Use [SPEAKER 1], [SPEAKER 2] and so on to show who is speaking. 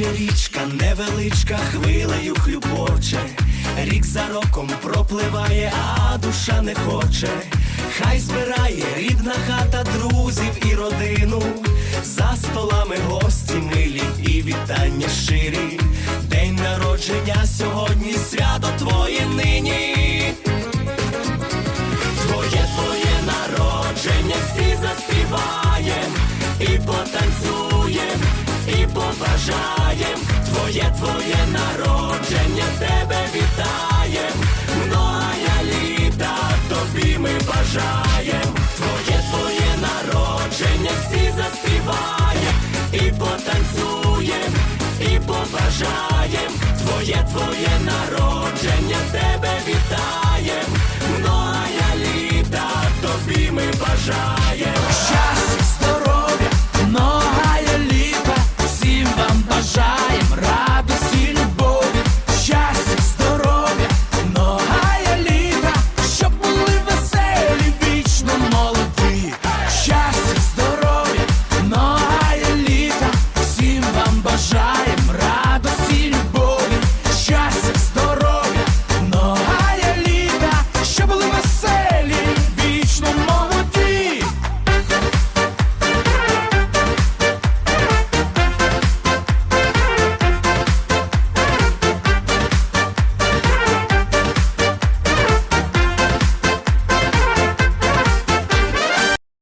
[SPEAKER 1] Тече річка, невеличка хвилею хлюпоче, рік за роком пропливає, а душа не хоче. Хай збирає рідна хата друзів і родину, за столами гості милі і вітання щирі. День народження сьогодні, свято твоє нині. Твоє твоє народження, всі заспіваєм побажаєм. Твоє твоє народження, тебе вітаєм, многая літа тобі ми бажаєм. Твоє твоє народження, всі заспіваєм, і потанцюєм, і побажаєм. Твоє твоє народження,